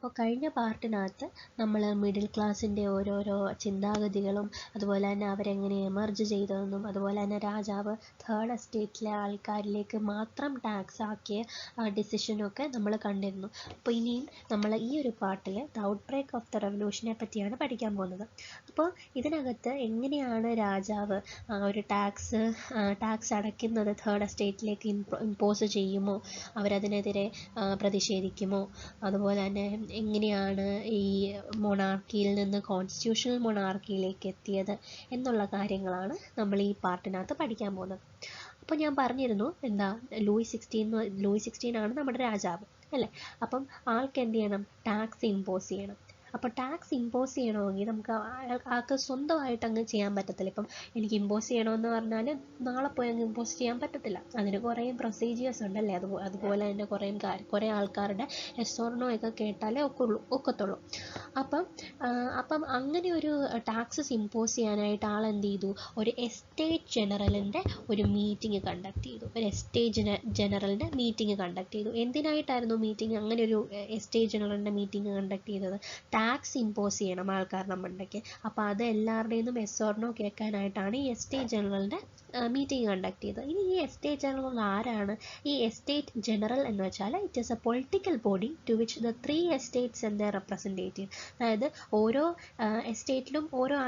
അപ്പോൾ കഴിഞ്ഞ പാർട്ടിനകത്ത് നമ്മൾ മിഡിൽ ക്ലാസ്സിന്റെ ഓരോരോ ചിന്താഗതികളും അതുപോലെ തന്നെ അവരെങ്ങനെ എമർജ് ചെയ്തതെന്നും അതുപോലെ തന്നെ രാജാവ് തേർഡ് എസ്റ്റേറ്റിലെ ആൾക്കാരിലേക്ക് മാത്രം ടാക്സ് ആക്കിയ ആ ഡിസിഷനൊക്കെ നമ്മൾ കണ്ടിരുന്നു. അപ്പോൾ ഇനിയും നമ്മൾ ഈ ഒരു പാർട്ടിൽ the outbreak of the റെവല്യൂഷനെ പറ്റിയാണ് പഠിക്കാൻ പോകുന്നത്. അപ്പോൾ ഇതിനകത്ത് എങ്ങനെയാണ് രാജാവ് ആ ഒരു ടാക്സ് ടാക്സ് അടയ്ക്കുന്നത് തേർഡ് എസ്റ്റേറ്റിലേക്ക് ഇമ്പോസ് ചെയ്യുമോ? അവരതിനെതിരെ പ്രതിഷേധിക്കുമോ? അതുപോലെ തന്നെ എങ്ങനെയാണ് ഈ മൊണാർക്കിയിൽ നിന്ന് കോൺസ്റ്റിറ്റ്യൂഷണൽ മൊണാർക്കിയിലേക്ക് എത്തിയത് എന്നുള്ള കാര്യങ്ങളാണ് നമ്മൾ ഈ പാർട്ടിനകത്ത് പഠിക്കാൻ പോകുന്നത്. അപ്പോൾ ഞാൻ പറഞ്ഞിരുന്നു എന്താ ലൂയി സിക്സ്റ്റീൻ ലൂയി സിക്സ്റ്റീൻ ആണ് നമ്മുടെ രാജാവ് അല്ലേ? അപ്പം ആൾക്ക് എന്ത് ചെയ്യണം? ടാക്സ് ഇമ്പോസ് ചെയ്യണം. അപ്പോൾ ടാക്സ് ഇമ്പോസ് ചെയ്യണമെങ്കിൽ നമുക്ക് ആൾക്ക് സ്വന്തമായിട്ട് അങ്ങ് ചെയ്യാൻ പറ്റത്തില്ല. ഇപ്പം എനിക്ക് ഇമ്പോസ് ചെയ്യണമെന്ന് പറഞ്ഞാൽ നാളെ പോയി അങ്ങ് ഇമ്പോസ് ചെയ്യാൻ പറ്റത്തില്ല. അതിന് കുറേ പ്രൊസീജിയേഴ്സ് ഉണ്ടല്ലേ? അത് അതുപോലെ തന്നെ കുറേ കുറേ ആൾക്കാരുടെ എസ്ഓർണോ ഒക്കെ കേട്ടാലേ ഒക്കുള്ളൂ ഒക്കത്തുള്ളൂ. അപ്പം അപ്പം അങ്ങനെ ഒരു ടാക്സസ് ഇമ്പോസ് ചെയ്യാനായിട്ട് ആൾ എന്ത് ചെയ്തു? ഒരു എസ്റ്റേറ്റ് ജനറലിന്റെ ഒരു മീറ്റിംഗ് കണ്ടക്ട് ചെയ്തു. ഒരു എസ്റ്റേറ്റ് ജനറലിന്റെ മീറ്റിംഗ് കണ്ടക്ട് ചെയ്തു. എന്തിനായിട്ടായിരുന്നു മീറ്റിംഗ് അങ്ങനെ ഒരു എസ്റ്റേറ്റ് ജനറലിന്റെ മീറ്റിംഗ് കണ്ടക്ട് ചെയ്തത്. ടാക്സ് ഇമ്പോസ് ചെയ്യണം ആൾക്കാർ മണ്ടയ്ക്ക് അപ്പോൾ അത് എല്ലാവരുടെയും എസ്ഓർണോ കേൾക്കാനായിട്ടാണ് ഈ എസ്റ്റേറ്റ് ജനറലിന്റെ മീറ്റിംഗ് കണ്ടക്ട് ചെയ്തത്. ഇനി ഈ എസ്റ്റേറ്റ് ജനറൽ ആരാണ്? ഈ എസ്റ്റേറ്റ് ജനറൽ എന്ന് വെച്ചാൽ it is a political body to which the three estates their representative അതായത് ഓരോ എസ്റ്റേറ്റിലും ഓരോ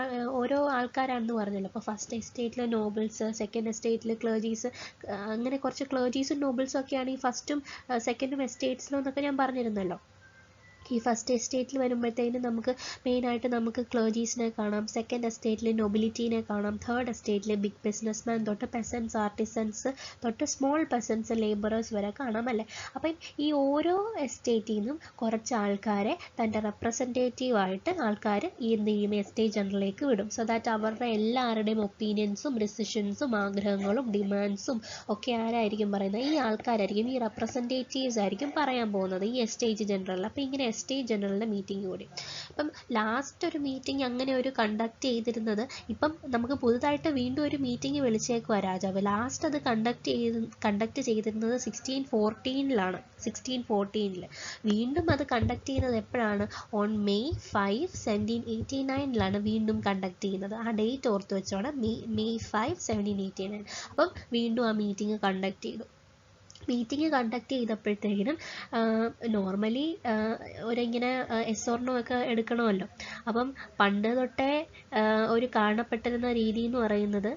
ഓരോ ആൾക്കാരാണെന്ന് പറഞ്ഞല്ലോ. അപ്പോൾ ഫസ്റ്റ് എസ്റ്റേറ്റിലെ നോബിൾസ് സെക്കൻഡ് എസ്റ്റേറ്റിലെ ക്ലേജീസ് അങ്ങനെ കുറച്ച് ക്ലേജീസും നോബിൾസും ഒക്കെയാണ് ഈ ഫസ്റ്റും സെക്കൻഡും എസ്റ്റേറ്റ്സിലും എന്നൊക്കെ ഞാൻ പറഞ്ഞിരുന്നല്ലോ. ഈ ഫസ്റ്റ് എസ്റ്റേറ്റിൽ വരുമ്പോഴത്തേനും നമുക്ക് മെയിനായിട്ട് നമുക്ക് ക്ലേജീസിനെ കാണാം സെക്കൻഡ് എസ്റ്റേറ്റിൽ നൊബിലിറ്റീനെ കാണാം തേർഡ് എസ്റ്റേറ്റിൽ ബിഗ് ബിസിനസ്മാൻ തൊട്ട് പെസൻസ് ആർട്ടിസൻസ് തൊട്ട് സ്മോൾ പെസൻസ് ലേബറേഴ്സ് വരെ കാണാം അല്ലേ? അപ്പം ഈ ഓരോ എസ്റ്റേറ്റിൽ നിന്നും കുറച്ച് ആൾക്കാരെ തന്റെ റെപ്രസെന്റേറ്റീവ് ആയിട്ട് ആൾക്കാർ ഈ എന്ത് ചെയ്യും എസ്റ്റേറ്റ് ജനറലിലേക്ക് വിടും. സോ ദാറ്റ് അവരുടെ എല്ലാവരുടെയും ഒപ്പീനിയൻസും ഡിസിഷൻസും ആഗ്രഹങ്ങളും ഡിമാൻഡ്സും ഒക്കെ ആരായിരിക്കും പറയുന്നത്? ഈ ആൾക്കാരായിരിക്കും ഈ റെപ്രസെന്റേറ്റീവ്സ് ആയിരിക്കും പറയാൻ പോകുന്നത് ഈ എസ്റ്റേറ്റ് ജനറൽ അപ്പോൾ ഇങ്ങനെ എസ്റ്റേറ്റ് ജനറലിന്റെ മീറ്റിംഗ് കൂടി. അപ്പം ലാസ്റ്റ് ഒരു മീറ്റിംഗ് അങ്ങനെ ഒരു കണ്ടക്ട് ചെയ്തിരുന്നത് ഇപ്പം നമുക്ക് പുതുതായിട്ട് വീണ്ടും ഒരു മീറ്റിംഗ് വിളിച്ചേക്കുവാ രാജാവ്. ലാസ്റ്റ് അത് കണ്ടക്ട് ചെയ്ത് കണ്ടക്ട് ചെയ്തിരുന്നത് സിക്സ്റ്റീൻ ഫോർട്ടീനിലാണ് സിക്സ്റ്റീൻ ഫോർട്ടീനിൽ വീണ്ടും അത് കണ്ടക്ട് ചെയ്യുന്നത് എപ്പോഴാണ്? On May five seventeen eighty നയനിലാണ് വീണ്ടും കണ്ടക്ട് ചെയ്യുന്നത്. ആ ഡേറ്റ് ഓർത്ത് വെച്ചോണം. May May five seventeen eighty nine അപ്പം വീണ്ടും ആ മീറ്റിംഗ് കണ്ടക്ട് ചെയ്തു. മീറ്റിംഗ് കണ്ടക്ട് ചെയ്തപ്പോഴത്തേക്കിനും നോർമലി ഒരിങ്ങനെ എസ് ഓർ ഓർണോ ഒക്കെ എടുക്കണമല്ലോ. അപ്പം പണ്ട് തൊട്ടേ ഒരു കാണപ്പെട്ടിരുന്ന രീതി എന്ന് പറയുന്നത്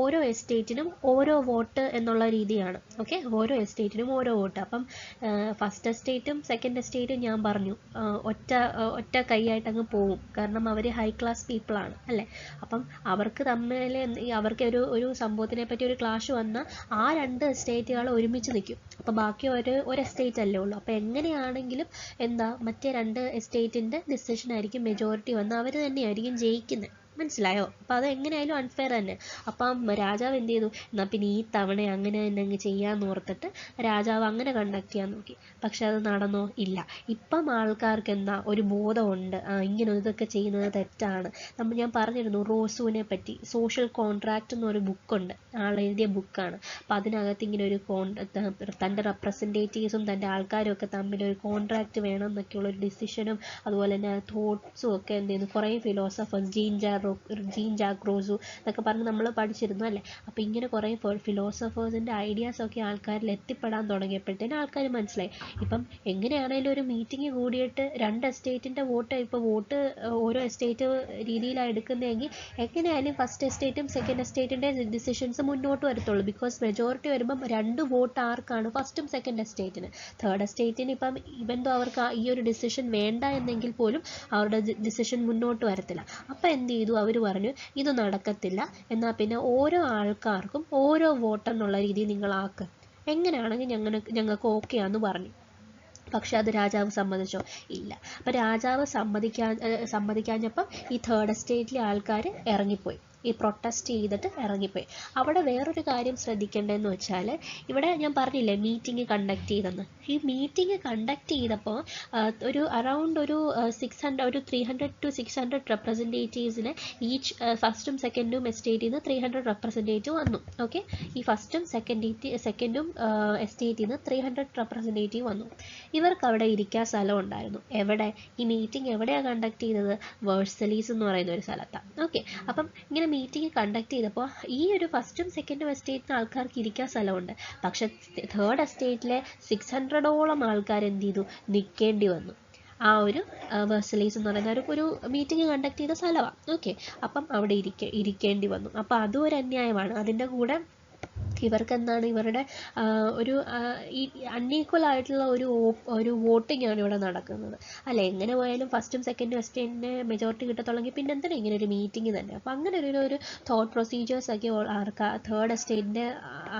ഓരോ എസ്റ്റേറ്റിനും ഓരോ വോട്ട് എന്നുള്ള രീതിയാണ്. ഓക്കെ? ഓരോ എസ്റ്റേറ്റിനും ഓരോ വോട്ട്. അപ്പം ഫസ്റ്റ് എസ്റ്റേറ്റും സെക്കൻഡ് എസ്റ്റേറ്റും ഞാൻ പറഞ്ഞു. ഒറ്റ ഒറ്റ കൈയായിട്ട് അങ്ങ് പോവും. കാരണം അവർ ഹൈ ക്ലാസ് പീപ്പിളാണ് അല്ലേ? അപ്പം അവർക്ക് തമ്മിൽ അവർക്ക് ഒരു ഒരു സംഭവത്തിനെ പറ്റി ഒരു ക്ലാഷ് വന്നാൽ ആ രണ്ട് എസ്റ്റേറ്റുകൾ ഒരുമിച്ച് നിൽക്കും. അപ്പോൾ ബാക്കി ഒരു ഒരു എസ്റ്റേറ്റ് അല്ലേ ഉള്ളൂ. അപ്പോൾ എങ്ങനെയാണെങ്കിലും എന്താ മറ്റേ രണ്ട് എസ്റ്റേറ്റിന്റെ ഡിസിഷൻ ആയിരിക്കും മെജോറിറ്റി വന്ന് അവർ തന്നെയായിരിക്കും ജയിക്കുന്നത് മനസ്സിലായോ? അപ്പോൾ അത് എങ്ങനെയായാലും അൺഫെയർ തന്നെ. അപ്പം രാജാവ് എന്ത് ചെയ്തു? എന്നാൽ പിന്നെ ഈ തവണ അങ്ങനെ തന്നെ അങ്ങ് ചെയ്യാന്ന് ഓർത്തിട്ട് രാജാവ് അങ്ങനെ കണ്ടക്ട് ചെയ്യാൻ നോക്കി. പക്ഷെ അത് നടന്നോ? ഇല്ല. ഇപ്പം ആൾക്കാർക്ക് എന്താ? ഒരു ബോധമുണ്ട്. ഇങ്ങനെ ഇതൊക്കെ ചെയ്യുന്നത് തെറ്റാണ്. നമ്മൾ ഞാൻ പറഞ്ഞിരുന്നു റോസുവിനെ പറ്റി. സോഷ്യൽ കോൺട്രാക്റ്റ് എന്നൊരു ബുക്കുണ്ട് ആൾ എഴുതിയ ബുക്കാണ് അപ്പം അതിനകത്ത് ഇങ്ങനെ ഒരു കോൺ തന്റെ റെപ്രസെന്റേറ്റീവ്സും തന്റെ ആൾക്കാരും ഒക്കെ തമ്മിൽ ഒരു കോൺട്രാക്റ്റ് വേണം എന്നൊക്കെയുള്ള ഒരു ഡിസിഷനും അതുപോലെ തന്നെ തോട്ട്സും ഒക്കെ എന്ത് ചെയ്യുന്നു? കുറേ ഫിലോസഫേഴ്സ് ജീൻ ജാറോ ജീൻ ജാക്ക് റോസു എന്നൊക്കെ പറഞ്ഞ് നമ്മൾ പഠിച്ചിരുന്നു അല്ലേ? അപ്പോൾ ഇങ്ങനെ കുറേ ഫിലോസഫേഴ്സിന്റെ ഐഡിയാസൊക്കെ ആൾക്കാരിൽ എത്തിപ്പെടാൻ തുടങ്ങിയപ്പോഴത്തേനും ആൾക്കാർ മനസ്സിലായി. ഇപ്പം എങ്ങനെയാണേലും ഒരു മീറ്റിംഗ് കൂടിയിട്ട് രണ്ട് എസ്റ്റേറ്റിന്റെ വോട്ട് ഇപ്പോൾ വോട്ട് ഓരോ എസ്റ്റേറ്റ് രീതിയിലാണ് എടുക്കുന്നതെങ്കിൽ എങ്ങനെയായാലും ഫസ്റ്റ് എസ്റ്റേറ്റും സെക്കൻഡ് എസ്റ്റേറ്റിന്റെ ഡിസിഷൻസ് മുന്നോട്ട് വരത്തുള്ളൂ. ബിക്കോസ് മെജോറിറ്റി വരുമ്പം രണ്ട് വോട്ട് ആർക്കാണ് ഫസ്റ്റും സെക്കൻഡ് എസ്റ്റേറ്റിന് തേർഡ് എസ്റ്റേറ്റിന് ഇപ്പം ഇവൻ അവർക്ക് ഈ ഒരു ഡിസിഷൻ വേണ്ട എന്നെങ്കിൽ പോലും അവരുടെ ഡിസിഷൻ മുന്നോട്ട് വരത്തില്ല. അപ്പം എന്ത് ചെയ്തു? അവർ പറഞ്ഞു ഇത് നടക്കത്തില്ല. എന്നാൽ പിന്നെ ഓരോ ആൾക്കാർക്കും ഓരോ വോട്ട് എന്നുള്ള രീതിയിൽ നിങ്ങളാക്ക് എങ്ങനെയാണെങ്കിൽ ഞങ്ങൾ ഞങ്ങൾക്ക് ഓക്കെ ആന്ന് പറഞ്ഞു. പക്ഷെ അത് രാജാവ് സമ്മതിച്ചോ? ഇല്ല. അപ്പം രാജാവ് സമ്മതിക്കാ ഏർ സമ്മതിക്കാഞ്ഞപ്പം ഈ തേർഡ് എസ്റ്റേറ്റിലെ ആൾക്കാർ ഇറങ്ങിപ്പോയി. ഈ പ്രൊട്ടസ്റ്റ് ചെയ്തിട്ട് ഇറങ്ങിപ്പോയി. അവിടെ വേറൊരു കാര്യം ശ്രദ്ധിക്കേണ്ടതെന്ന് വെച്ചാൽ ഇവിടെ ഞാൻ പറഞ്ഞില്ലേ മീറ്റിംഗ് കണ്ടക്ട് ചെയ്തെന്ന്. ഈ മീറ്റിംഗ് കണ്ടക്ട് ചെയ്തപ്പോൾ ഒരു അറൗണ്ട് ഒരു സിക്സ് ഹൺഡ്രഡ് ഒരു three hundred to six hundred റെപ്രസെന്റേറ്റീവ്സിന് each ഫസ്റ്റും സെക്കൻഡും എസ്റ്റേറ്റിൽ നിന്ന് ത്രീ ഹൺഡ്രഡ് റെപ്രസെന്റേറ്റീവ് വന്നു. ഓക്കെ ഈ ഫസ്റ്റും സെക്കൻഡ് സെക്കൻഡും എസ്റ്റേറ്റിൽ നിന്ന് ത്രീ ഹൺഡ്രഡ് റെപ്രസെന്റേറ്റീവ് വന്നു. ഇവർക്ക് അവിടെ ഇരിക്കാൻ സ്ഥലം ഉണ്ടായിരുന്നു. എവിടെ? ഈ മീറ്റിംഗ് എവിടെയാണ് കണ്ടക്ട് ചെയ്തത്? വേഴ്സലീസ് എന്ന് പറയുന്ന ഒരു സ്ഥലത്താണ് ഓക്കെ അപ്പം ഇങ്ങനെ മീറ്റിംഗ് കണ്ടക്ട് ചെയ്തപ്പോൾ ഈ ഒരു ഫസ്റ്റും സെക്കൻഡും എസ്റ്റേറ്റിന് ആൾക്കാർക്ക് ഇരിക്കാൻ സ്ഥലമുണ്ട്. പക്ഷെ തേർഡ് എസ്റ്റേറ്റിലെ സിക്സ് ഹൺഡ്രഡോളം ആൾക്കാർ എന്ത് ചെയ്തു? നിൽക്കേണ്ടി വന്നു. ആ ഒരു വെർസലീസ് എന്ന് പറയുന്ന ഒരു ഒരു മീറ്റിംഗ് കണ്ടക്ട് ചെയ്ത സ്ഥലമാണ് ഓക്കെ അപ്പം അവിടെ ഇരിക്ക ഇരിക്കേണ്ടി വന്നു. അപ്പം അതും ഒരു അന്യായമാണ്. അതിന്റെ കൂടെ ഇവർക്ക് എന്താണ് ഇവരുടെ ഒരു ഈ അൺഈക്വൽ ആയിട്ടുള്ള ഒരു ഒരു വോട്ടിംഗ് ആണ് ഇവിടെ നടക്കുന്നത്. അല്ലെ എങ്ങനെ പോയാലും ഫസ്റ്റും സെക്കൻഡും എസ്റ്റേറ്റിന് മെജോറിറ്റി കിട്ടത്തുള്ളെങ്കിൽ പിന്നെ എന്തിനാ ഇങ്ങനെ ഒരു മീറ്റിംഗ് തന്നെ? അപ്പം അങ്ങനെ ഒരു ഒരു തോട്ട് പ്രൊസീജിയേഴ്സ് ഒക്കെ ആൾക്കാർ തേർഡ് എസ്റ്റേറ്റിന്റെ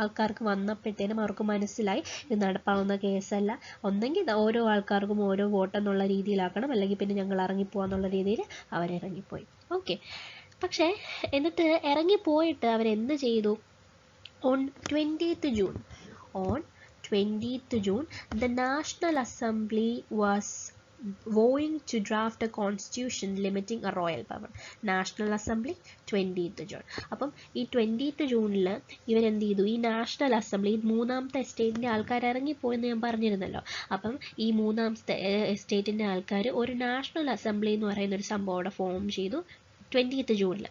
ആൾക്കാർക്ക് വന്നപ്പോഴത്തേനും അവർക്ക് മനസ്സിലായി ഇത് നടപ്പാവുന്ന കേസല്ല. ഒന്നെങ്കിൽ ഓരോ ആൾക്കാർക്കും ഓരോ വോട്ട് എന്നുള്ള രീതിയിലാക്കണം. അല്ലെങ്കിൽ പിന്നെ ഞങ്ങൾ ഇറങ്ങിപ്പോവാന്നുള്ള രീതിയിൽ അവരിറങ്ങിപ്പോയി. ഓക്കെ. പക്ഷേ എന്നിട്ട് ഇറങ്ങിപ്പോയിട്ട് അവരെന്ത് ചെയ്തു? On 20th June. On 20th June, the National Assembly was vowing to draft a constitution limiting a royal power. National assembly twentieth June അപ്പം ഈ ട്വന്റീത്ത് ജൂണിൽ ഇവരെന്ത് ചെയ്തു ഈ നാഷണൽ അസംബ്ലി മൂന്നാമത്തെ എസ്റ്റേറ്റിന്റെ ആൾക്കാർ ഇറങ്ങിപ്പോയെന്ന് ഞാൻ പറഞ്ഞിരുന്നല്ലോ അപ്പം ഈ മൂന്നാമത്തെ എസ്റ്റേറ്റിന്റെ ആൾക്കാർ ഒരു നാഷണൽ അസംബ്ലി എന്ന് പറയുന്ന ഒരു സംഭവം ഫോം ചെയ്തു ട്വന്റീത്ത് ജൂണിൽ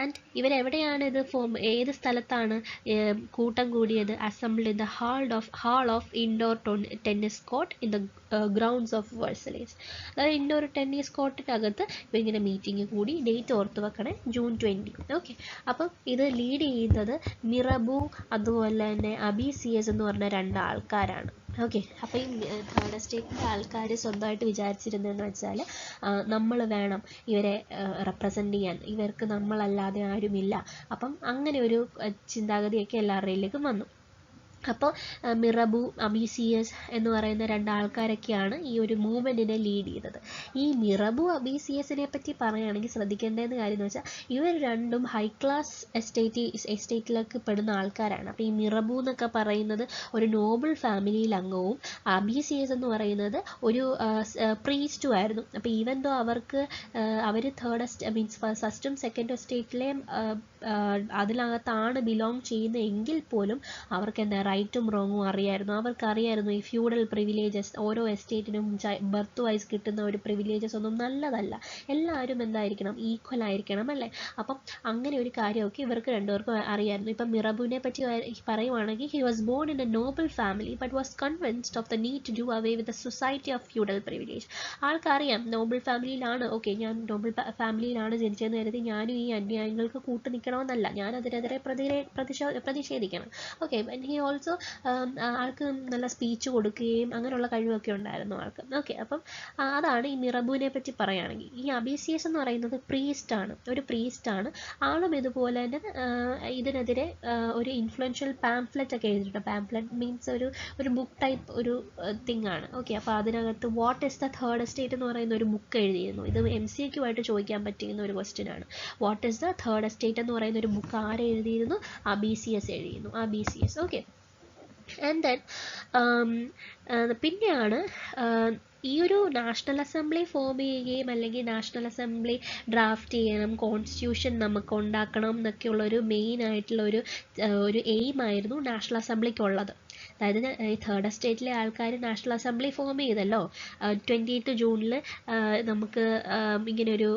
ആൻഡ് ഇവരെവിടെയാണ് ഇത് ഫോം ഏത് സ്ഥലത്താണ് കൂട്ടം കൂടിയത്? Assembly in the hall of hall of indoor tennis court in the grounds of Versailles അതായത് ഇൻഡോർ ടെന്നീസ് കോർട്ടിനകത്ത് ഇവരിങ്ങനെ മീറ്റിംഗ് കൂടി ഡേറ്റ് ഓർത്ത് വെക്കണേ ജൂൺ ട്വന്റി ഓക്കെ അപ്പം ഇത് ലീഡ് ചെയ്യുന്നത് മിറബു അതുപോലെ തന്നെ അബി സി എസ് എന്ന് പറഞ്ഞ രണ്ട് ആൾക്കാരാണ്. ഓക്കെ അപ്പോൾ ഈ തേർഡ് എസ്റ്റേറ്റിന്റെ ആൾക്കാർ സ്വന്തമായിട്ട് വിചാരിച്ചിരുന്നതെന്ന് വെച്ചാൽ നമ്മൾ വേണം ഇവരെ റെപ്രസെന്റ് ചെയ്യാൻ. ഇവർക്ക് നമ്മളല്ലാതെ ആരുമില്ല. അപ്പം അങ്ങനെ ഒരു ചിന്താഗതിയൊക്കെ എല്ലാവരുടെയിലേക്കും വന്നു. അപ്പോൾ മിറബു അബീസിയസ് എന്ന് പറയുന്ന രണ്ടാൾക്കാരൊക്കെയാണ് ഈ ഒരു മൂവ്മെന്റിനെ ലീഡ് ചെയ്തത്. ഈ മിറബു അബീസിയസിനെ പറ്റി പറയുകയാണെങ്കിൽ ശ്രദ്ധിക്കേണ്ടതെന്ന് കാര്യം എന്ന് വെച്ചാൽ ഇവർ രണ്ടും ഹൈ ക്ലാസ് എസ്റ്റേറ്റ് എസ്റ്റേറ്റിലേക്ക് പെടുന്ന ആൾക്കാരാണ്. അപ്പോൾ ഈ മിറബു എന്നൊക്കെ പറയുന്നത് ഒരു നോബിൾ ഫാമിലിയിൽ അംഗവും അബീസിയസ് എന്ന് പറയുന്നത് ഒരു പ്രീസ്റ്റും ആയിരുന്നു. അപ്പോൾ ഈവൻ ദോ അവർക്ക് അവർ തേർഡ് മീൻസ് ഫസ്റ്റും സെക്കൻഡും എസ്റ്റേറ്റിലെ അതിനകത്താണ് ബിലോങ് ചെയ്യുന്നത് എങ്കിൽ പോലും അവർക്ക് എന്താ റൈറ്റും റോങ്ങും അറിയായിരുന്നു. അവർക്കറിയായിരുന്നു ഈ ഫ്യൂഡൽ പ്രിവിലേജസ് ഓരോ എസ്റ്റേറ്റിനും ബർത്ത് വൈസ് കിട്ടുന്ന ഒരു പ്രിവിലേജസ് ഒന്നും നല്ലതല്ല. എല്ലാവരും എന്തായിരിക്കണം? ഈക്വൽ ആയിരിക്കണം അല്ലേ? അപ്പം അങ്ങനെ ഒരു കാര്യമൊക്കെ ഇവർക്ക് രണ്ടുപേർക്കും അറിയായിരുന്നു. ഇപ്പം മിറബുവിനെ പറ്റി പറയുവാണെങ്കിൽ he was born in a noble family but was convinced of the need to do away with the society of feudal privilege ആൾക്കറിയാം noble ഫാമിലിയിലാണ് ഓക്കെ ഞാൻ നോബിൾ ഫാമിലിയിലാണ് ജനിച്ചതെന്ന് കരുതി ഞാനും ഈ അന്യായങ്ങൾക്ക് കൂട്ടു നിൽക്കണമെന്നല്ല ഞാൻ അതിനെതിരെ പ്രതിരേ പ്രതിഷേ പ്രതിഷേധിക്കണം. ഓക്കെ ഹി ഓൾസോ ആൾക്ക് നല്ല സ്പീച്ച് കൊടുക്കുകയും അങ്ങനെയുള്ള കഴിവൊക്കെ ഉണ്ടായിരുന്നു ആൾക്ക്. ഓക്കെ അപ്പം അതാണ് ഈ മിറബുവിനെ പറ്റി പറയുകയാണെങ്കിൽ. ഈ അബീസിയസ് എന്ന് പറയുന്നത് പ്രീസ്റ്റ് ആണ്. ഒരു പ്രീസ്റ്റ് ആണ്. ആളും ഇതുപോലെ തന്നെ ഇതിനെതിരെ ഒരു ഇൻഫ്ലുവൻഷ്യൽ പാംഫ്ലെറ്റ് ഒക്കെ എഴുതിയിട്ടുണ്ട്. പാംഫ്ലെറ്റ് മീൻസ് ഒരു ഒരു ബുക്ക് ടൈപ്പ് ഒരു തിങ് ആണ്. ഓക്കെ അപ്പോൾ അതിനകത്ത് what is the third estate എന്ന് പറയുന്ന ഒരു ബുക്ക് എഴുതിയിരുന്നു. ഇത് എം സി ആയിട്ട് ചോദിക്കാൻ പറ്റുന്ന ഒരു ക്വസ്റ്റ്യൻ ആണ്. What is the third estate എന്ന് പറയുന്ന ഒരു ബുക്ക് ആരെഴുതിയിരുന്നു സി എസ് എഴുതിയിരുന്നു. Sieyes okay and then പിന്നെയാണ് ആഹ് ഈ ഒരു നാഷണൽ അസംബ്ലി ഫോം ചെയ്യുകയും അല്ലെങ്കിൽ നാഷണൽ അസംബ്ലി ഡ്രാഫ്റ്റ് ചെയ്യണം കോൺസ്റ്റിറ്റ്യൂഷൻ നമുക്ക് ഉണ്ടാക്കണം എന്നൊക്കെയുള്ള ഒരു മെയിൻ ആയിട്ടുള്ള ഒരു ഒരു എയിം ആയിരുന്നു നാഷണൽ അസംബ്ലിക്കുള്ളത് അതായത് ഈ തേർഡ് എസ്റ്റേറ്റിലെ ആൾക്കാർ നാഷണൽ അസംബ്ലി ഫോം ചെയ്തല്ലോ. ട്വന്റി എയ്ത്ത് ജൂണിൽ നമുക്ക് ഇങ്ങനെ ഒരു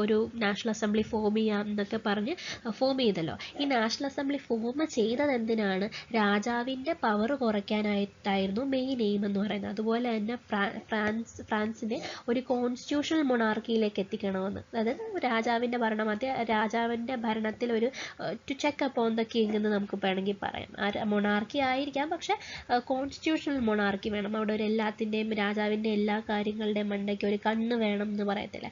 ഒരു നാഷണൽ അസംബ്ലി ഫോം ചെയ്യാം എന്നൊക്കെ പറഞ്ഞ് ഫോം ചെയ്തല്ലോ. ഈ നാഷണൽ അസംബ്ലി ഫോം ചെയ്തത് എന്തിനാണ് രാജാവിന്റെ പവർ കുറയ്ക്കാനായിട്ടായിരുന്നു മെയിൻ എയിം എന്ന് പറയുന്നത്. അതുപോലെ തന്നെ ഫ്രാൻസ് ഫ്രാൻസിനെ ഒരു കോൺസ്റ്റിറ്റ്യൂഷണൽ മൊണാർക്കിയിലേക്ക് എത്തിക്കണമെന്ന്. അതായത് രാജാവിന്റെ ഭരണം അത് രാജാവിന്റെ ഭരണത്തിൽ ഒരു to check up on the king എന്ന് നമുക്ക് വേണമെങ്കിൽ പറയാം. മൊണാർക്കി ആയിരിക്കാം പക്ഷെ കോൺസ്റ്റിറ്റ്യൂഷണൽ മൊണാർക്കി വേണം. അവിടെ ഒരു എല്ലാത്തിന്റെയും രാജാവിന്റെ എല്ലാ കാര്യങ്ങളുടെ മണ്ടയ്ക്ക് ഒരു കണ്ണ് വേണം എന്ന് പറയത്തില്ലേ.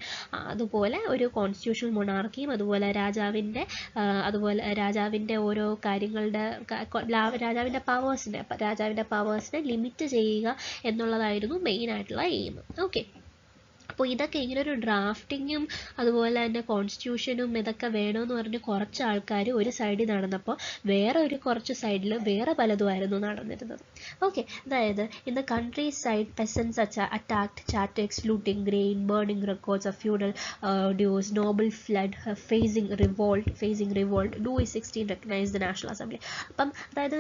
അതുപോലെ ഒരു കോൺസ്റ്റിറ്റ്യൂഷണൽ മൊണാർക്കിയും അതുപോലെ രാജാവിന്റെ അതുപോലെ രാജാവിന്റെ ഓരോ കാര്യങ്ങളുടെ രാജാവിന്റെ പവേഴ്സിനെ രാജാവിന്റെ പവേഴ്സിനെ ലിമിറ്റ് ചെയ്യുക എന്നുള്ളതായിരുന്നു മെയിൻ ആയിട്ടുള്ള എയിം ഓക്കെ അപ്പോൾ ഇതൊക്കെ ഇങ്ങനെ ഒരു ഡ്രാഫ്റ്റിങ്ങും അതുപോലെ തന്നെ കോൺസ്റ്റിറ്റ്യൂഷനും ഇതൊക്കെ വേണമെന്ന് പറഞ്ഞ് കുറച്ച് ആൾക്കാർ ഒരു സൈഡിൽ നടന്നപ്പോൾ വേറെ ഒരു കുറച്ച് സൈഡിൽ വേറെ പലതുമായിരുന്നു നടന്നിരുന്നത്. ഓക്കെ അതായത് in the countryside peasants attacked chateaux looting grain burning records of feudal dues noble fled facing revolt facing revolt Louis sixteen recognise the national assembly അപ്പം അതായത്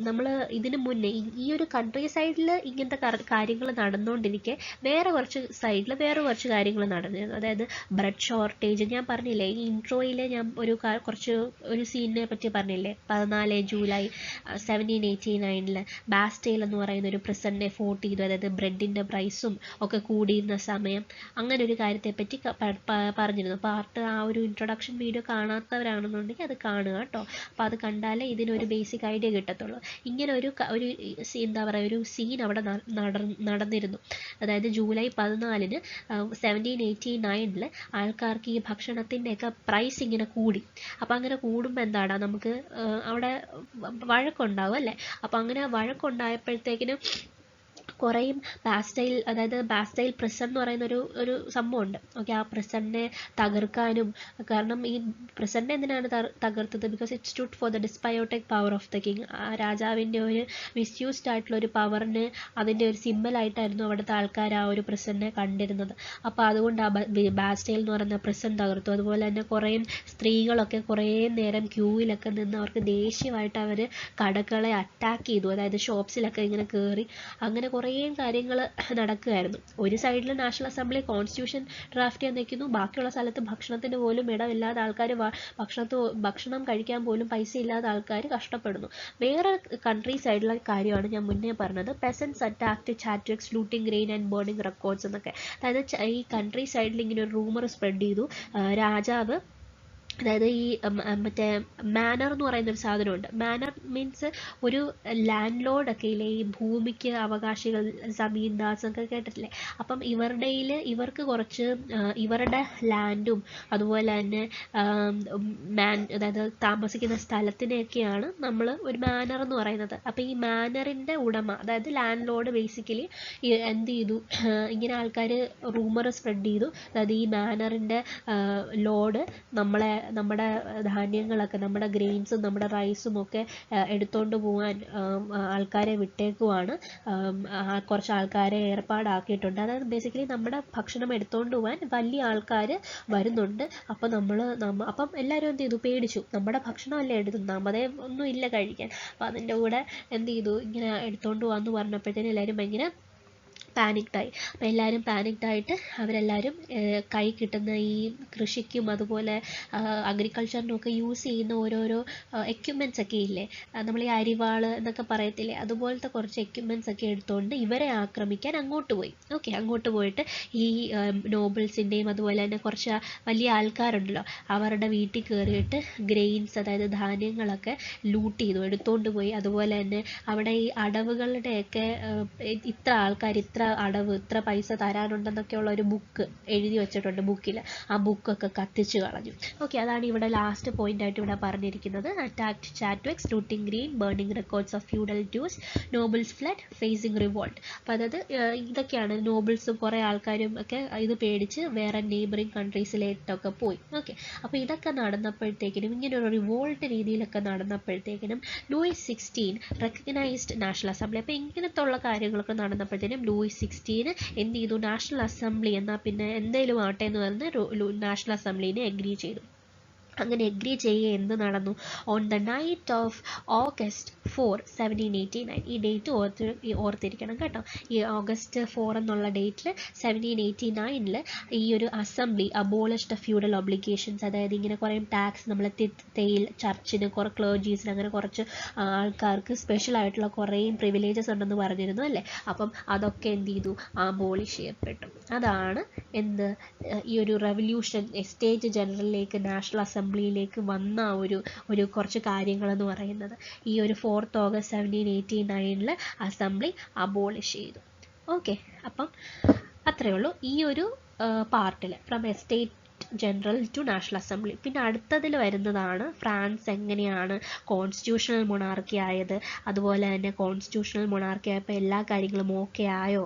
നമ്മൾ ഇതിനു മുന്നേ ഈ ഒരു കൺട്രി സൈഡിൽ ഇങ്ങനത്തെ കാര്യങ്ങൾ നടന്നുകൊണ്ടിരിക്കെ വേറെ കുറച്ച് സൈഡിൽ വേറെ കുറച്ച് കാര്യങ്ങൾ നടന്നിരുന്നു. അതായത് ബ്രെഡ് ഷോർട്ടേജ് ഞാൻ പറഞ്ഞില്ലേ ഈ ഇൻട്രോയിൽ ഞാൻ ഒരു കുറച്ച് ഒരു സീനിനെ പറ്റി പറഞ്ഞില്ലേ? പതിനാല് ജൂലൈ സെവന്റീൻ എയ്റ്റി നയനിൽ ബാസ്റ്റെയിൽ എന്ന് പറയുന്ന ഒരു പ്രസന്റിനെ ഫോർട്ട് ചെയ്തു. അതായത് ബ്രെഡിന്റെ പ്രൈസും ഒക്കെ കൂടിയിരുന്ന സമയം. അങ്ങനെ ഒരു കാര്യത്തെപ്പറ്റി പറഞ്ഞിരുന്നു. പാർട്ട് ആ ഒരു ഇൻട്രൊഡക്ഷൻ വീഡിയോ കാണാത്തവരാണെന്നുണ്ടെങ്കിൽ അത് കാണുക കേട്ടോ. അപ്പോൾ അത് കണ്ടാലേ ഇതിനൊരു ബേസിക് ഐഡിയ കിട്ടത്തുള്ളൂ. ഇങ്ങനെ ഒരു ഒരു എന്താ പറയുക ഒരു സീൻ അവിടെ നടന്നിരുന്നു. അതായത് ജൂലൈ പതിനാലിന് സെവന്റീൻ എയ്റ്റി നയനിൽ ആൾക്കാർക്ക് ഈ ഭക്ഷണത്തിന്റെയൊക്കെ പ്രൈസ് ഇങ്ങനെ കൂടി. അപ്പോൾ അങ്ങനെ കൂടുമ്പോൾ എന്താണ് നമുക്ക് അവിടെ വഴക്കുണ്ടാവും അല്ലേ? അപ്പോൾ അങ്ങനെ വഴക്കുണ്ടായപ്പോഴത്തേക്കിനും കുറേയും. ബാസ്റ്റൈൽ അതായത് ബാസ്റ്റൈൽ പ്രിസൺ എന്ന് പറയുന്ന ഒരു ഒരു സംഭവമുണ്ട്. ഓക്കെ ആ പ്രിസണിനെ തകർക്കാനും കാരണം ഈ പ്രിസണിനെ എന്തിനാണ് തകർ- തകർത്തത്? Because it stood for the despotic power of the king ആ രാജാവിന്റെ ഒരു മിസ്യൂസ്ഡ് ആയിട്ടുള്ള ഒരു പവറിന് അതിന്റെ ഒരു സിമ്പലായിട്ടായിരുന്നു അവിടുത്തെ ആൾക്കാർ ആ ഒരു പ്രിസണിനെ കണ്ടിരുന്നത്. അപ്പോൾ അതുകൊണ്ട് ആ ബാസ്റ്റൈൽ എന്ന് പറയുന്ന പ്രിസൺ തകർത്തു. അതുപോലെ തന്നെ കുറേ സ്ത്രീകളൊക്കെ കുറേ നേരം ക്യൂവിലൊക്കെ നിന്ന് അവർക്ക് ദേഷ്യമായിട്ട് അവർ കടകളെ അറ്റാക്ക് ചെയ്തു. അതായത് ഷോപ്സിലൊക്കെ ഇങ്ങനെ കയറി അങ്ങനെ കുറേ കാര്യങ്ങൾ നടക്കുകയായിരുന്നു. ഒരു സൈഡിൽ നാഷണൽ അസംബ്ലി കോൺസ്റ്റിറ്റ്യൂഷൻ ഡ്രാഫ്റ്റ് ചെയ്യാൻ നിൽക്കുന്നു. ബാക്കിയുള്ള സ്ഥലത്ത് ഭക്ഷണത്തിന് പോലും ഇടമില്ലാതെ ആൾക്കാർ ഭക്ഷണത്ത് ഭക്ഷണം കഴിക്കാൻ പോലും പൈസ ഇല്ലാതെ ആൾക്കാർ കഷ്ടപ്പെടുന്നു. വേറെ കൺട്രി സൈഡിലെ കാര്യമാണ് ഞാൻ മുന്നേ പറഞ്ഞത്. Peasants attacked chateaux looting grain and burning records എന്നൊക്കെ. അതായത് ഈ കൺട്രി സൈഡിൽ ഇങ്ങനെ ഒരു റൂമർ സ്പ്രെഡ് ചെയ്തു. രാജാവ് അതായത് ഈ മറ്റേ മാനർ എന്ന് പറയുന്ന ഒരു സാധനമുണ്ട്. മാനർ മീൻസ് ഒരു ലാൻഡ് ലോഡ് ഒക്കെ ഇല്ലേ ഈ ഭൂമിക്ക് അവകാശികൾ സമീന്ദാസ് ഒക്കെ കേട്ടിട്ടില്ലേ? അപ്പം ഇവരുടെയിൽ ഇവർക്ക് കുറച്ച് ഇവരുടെ ലാൻഡും അതുപോലെ തന്നെ മാൻ അതായത് താമസിക്കുന്ന സ്ഥലത്തിനെയൊക്കെയാണ് നമ്മൾ ഒരു മാനർ എന്ന് പറയുന്നത്. അപ്പം ഈ മാനറിന്റെ ഉടമ അതായത് ലാൻഡ് ലോഡ് ബേസിക്കലി എന്ത് ചെയ്തു? ഇങ്ങനെ ആൾക്കാർ റൂമർ സ്പ്രെഡ് ചെയ്തു. അതായത് ഈ മാനറിന്റെ ലോഡ് നമ്മളെ നമ്മുടെ ധാന്യങ്ങളൊക്കെ നമ്മുടെ ഗ്രെയിൻസും നമ്മുടെ റൈസും ഒക്കെ എടുത്തുകൊണ്ട് പോകാൻ ആൾക്കാരെ വിട്ടേക്കുവാണ്. കുറച്ച് ആൾക്കാരെ ഏർപ്പാടാക്കിയിട്ടുണ്ട്. അതായത് ബേസിക്കലി നമ്മുടെ ഭക്ഷണം എടുത്തോണ്ട് പോകാൻ വലിയ ആൾക്കാർ വരുന്നുണ്ട്. അപ്പം നമ്മൾ നമ്മ അപ്പം എല്ലാവരും എന്ത് ചെയ്തു? പേടിച്ചു. നമ്മുടെ ഭക്ഷണമല്ലേ എടുത്തു അതേ ഒന്നും ഇല്ല കഴിക്കാൻ. അപ്പം അതിന്റെ കൂടെ എന്ത് ചെയ്തു? ഇങ്ങനെ എടുത്തോണ്ട് പോകാമെന്ന് പറഞ്ഞപ്പോഴത്തേനും എല്ലാവരും ഭയങ്കര പാനിക്ഡ് ആയി. അപ്പോൾ എല്ലാവരും പാനിക്ഡായിട്ട് അവരെല്ലാവരും കൈ കിട്ടുന്ന ഈ കൃഷിക്കും അതുപോലെ അഗ്രികൾച്ചറിനും ഒക്കെ യൂസ് ചെയ്യുന്ന ഓരോരോ എക്യുപ്മെന്റ്സ് ഒക്കെ ഇല്ലേ? നമ്മൾ ഈ അരിവാൾ എന്നൊക്കെ പറയത്തില്ലേ? അതുപോലത്തെ കുറച്ച് എക്യുപ്മെന്റ്സ് ഒക്കെ എടുത്തുകൊണ്ട് ഇവരെ ആക്രമിക്കാൻ അങ്ങോട്ട് പോയി. ഓക്കെ അങ്ങോട്ട് പോയിട്ട് ഈ നോബിൾസിന്റെയും അതുപോലെ തന്നെ കുറച്ച് വലിയ ആൾക്കാരുണ്ടല്ലോ അവരുടെ വീട്ടിൽ കയറിയിട്ട് ഗ്രെയിൻസ് അതായത് ധാന്യങ്ങളൊക്കെ ലൂട്ട് ചെയ്തു എടുത്തുകൊണ്ട് പോയി. അതുപോലെ തന്നെ അവിടെ ഈ അടവുകളുടെയൊക്കെ ഇത്ര ആൾക്കാർ ഇത്ര അടവ് ഇത്ര പൈസ തരാനുണ്ടെന്നൊക്കെയുള്ള ഒരു ബുക്ക് എഴുതി വെച്ചിട്ടുണ്ട് ബുക്കിൽ ആ ബുക്കൊക്കെ കത്തിച്ചു കളഞ്ഞു. ഓക്കെ അതാണ് ഇവിടെ ലാസ്റ്റ് പോയിന്റ് ആയിട്ട് ഇവിടെ പറഞ്ഞിരിക്കുന്നത്. Attacked chateaux looting grain burning records of feudal dues nobles fled facing revolt അപ്പോൾ അതായത് ഇതൊക്കെയാണ് നോബിൾസും കുറേ ആൾക്കാരും ഒക്കെ ഇത് പേടിച്ച് വേറെ നെയ്ബറിങ് കൺട്രീസിലേട്ടൊക്കെ പോയി. ഓക്കെ അപ്പോൾ ഇതൊക്കെ നടന്നപ്പോഴത്തേക്കിനും ഇങ്ങനെ ഒരു റിവോൾട്ട് രീതിയിലൊക്കെ നടന്നപ്പോഴത്തേക്കിനും Louis sixteen recognised national assembly അപ്പോൾ ഇങ്ങനത്തെ ഉള്ള കാര്യങ്ങളൊക്കെ നടന്നപ്പോഴത്തേനും ലൂയിസ് സിക്സ്റ്റീന് എന്ത് ചെയ്തു? നാഷണൽ അസംബ്ലി എന്നാൽ പിന്നെ എന്തേലും ആട്ടെ എന്ന് പറഞ്ഞ് നാഷണൽ അസംബ്ലിനെ എഗ്രി ചെയ്തു. അങ്ങനെ എഗ്രി ചെയ്യുക എന്ത് നടന്നു? On the night of August four seventeen eighty nine ഈ ഡേറ്റ് ഓർത്ത് ഓർത്തിരിക്കണം കേട്ടോ. ഈ ഓഗസ്റ്റ് ഫോർ എന്നുള്ള ഡേറ്റിൽ സെവന്റീൻ എയ്റ്റി നയനിൽ ഈ ഒരു അസംബ്ലി അബോളിഷ്ഡ് ഫ്യൂഡൽ ഒബ്ലിഗേഷൻസ് അതായത് ഇങ്ങനെ കുറേ ടാക്സ് നമ്മൾ തെയിൽ ചർച്ചിന് കുറേ ക്ലോജീസിന് അങ്ങനെ കുറച്ച് ആൾക്കാർക്ക് സ്പെഷ്യൽ ആയിട്ടുള്ള കുറേ പ്രിവിലേജസ് ഉണ്ടെന്ന് പറഞ്ഞിരുന്നു അല്ലേ? അപ്പം അതൊക്കെ എന്ത് ചെയ്തു? അബോളിഷ് ചെയ്യപ്പെട്ടു. അതാണ് എന്ത് ഈ ഒരു റെവല്യൂഷൻ എസ്റ്റേറ്റ് ജനറലിലേക്ക് നാഷണൽ അസംബ്ലിയിലേക്ക് വന്ന ഒരു ഒരു കുറച്ച് കാര്യങ്ങളെന്ന് പറയുന്നത്. ഈ ഒരു ഫോർത്ത് ഓഗസ്റ്റ് സെവന്റീൻ എയ്റ്റി നയനിൽ അസംബ്ലി അബോളിഷ് ചെയ്തു. ഓക്കെ അപ്പം അത്രയേ ഉള്ളൂ. ഈ ഒരു പാർട്ടിൽ from estate general to national assembly പിന്നെ അടുത്തതിൽ വരുന്നതാണ് ഫ്രാൻസ് എങ്ങനെയാണ് കോൺസ്റ്റിറ്റ്യൂഷണൽ മൊണാർക്കി ആയത്. അതുപോലെ തന്നെ കോൺസ്റ്റിറ്റ്യൂഷണൽ മൊണാർക്കി ആയപ്പോൾ എല്ലാ കാര്യങ്ങളും ഓക്കെ ആയോ?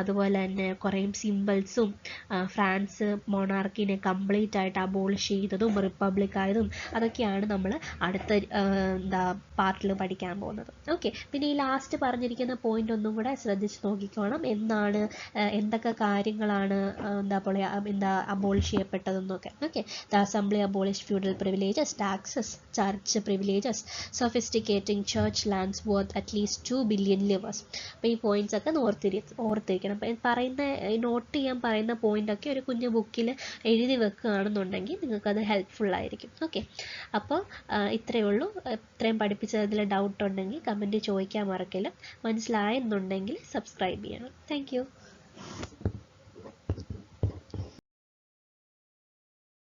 അതുപോലെ തന്നെ കുറേ സിമ്പിൾസും ഫ്രാൻസ് മൊണാർക്കിനെ കംപ്ലീറ്റ് ആയിട്ട് അബോളിഷ് ചെയ്തതും റിപ്പബ്ലിക് ആയതും അതൊക്കെയാണ് നമ്മൾ അടുത്ത എന്താ പാർട്ടിൽ പഠിക്കാൻ പോകുന്നത്. ഓക്കെ പിന്നെ ഈ ലാസ്റ്റ് പറഞ്ഞിരിക്കുന്ന പോയിന്റ് ഒന്നും കൂടെ ശ്രദ്ധിച്ച് നോക്കിക്കോണം. എന്താണ് എന്തൊക്കെ കാര്യങ്ങളാണ് എന്താ പോലെ എന്താ abolish ചെയ്യപ്പെട്ടതെന്നൊക്കെ okay the assembly abolish feudal privileges taxes church privileges sophisticating church lands worth at least two billion livres അപ്പോൾ ഈ പോയിന്റ്സ് ഒക്കെ ഓർത്തിരി ഓർത്തിരിക്കണം. അപ്പം പറയുന്ന നോട്ട് ചെയ്യാൻ പറയുന്ന പോയിന്റൊക്കെ ഒരു കുഞ്ഞു ബുക്കിൽ എഴുതി വെക്കുകയാണെന്നുണ്ടെങ്കിൽ നിങ്ങൾക്കത് ഹെൽപ്ഫുൾ ആയിരിക്കും. ഓക്കെ അപ്പോൾ ഇത്രയേ ഉള്ളൂ. ഇത്രയും പഠിപ്പിച്ചതിൽ ഡൗട്ട് ഉണ്ടെങ്കിൽ കമന്റ് ചോദിക്കാൻ മറക്കില്ല മനസ്സിലായെന്നുണ്ടെങ്കിൽ സബ്സ്ക്രൈബ് ചെയ്യണം. താങ്ക്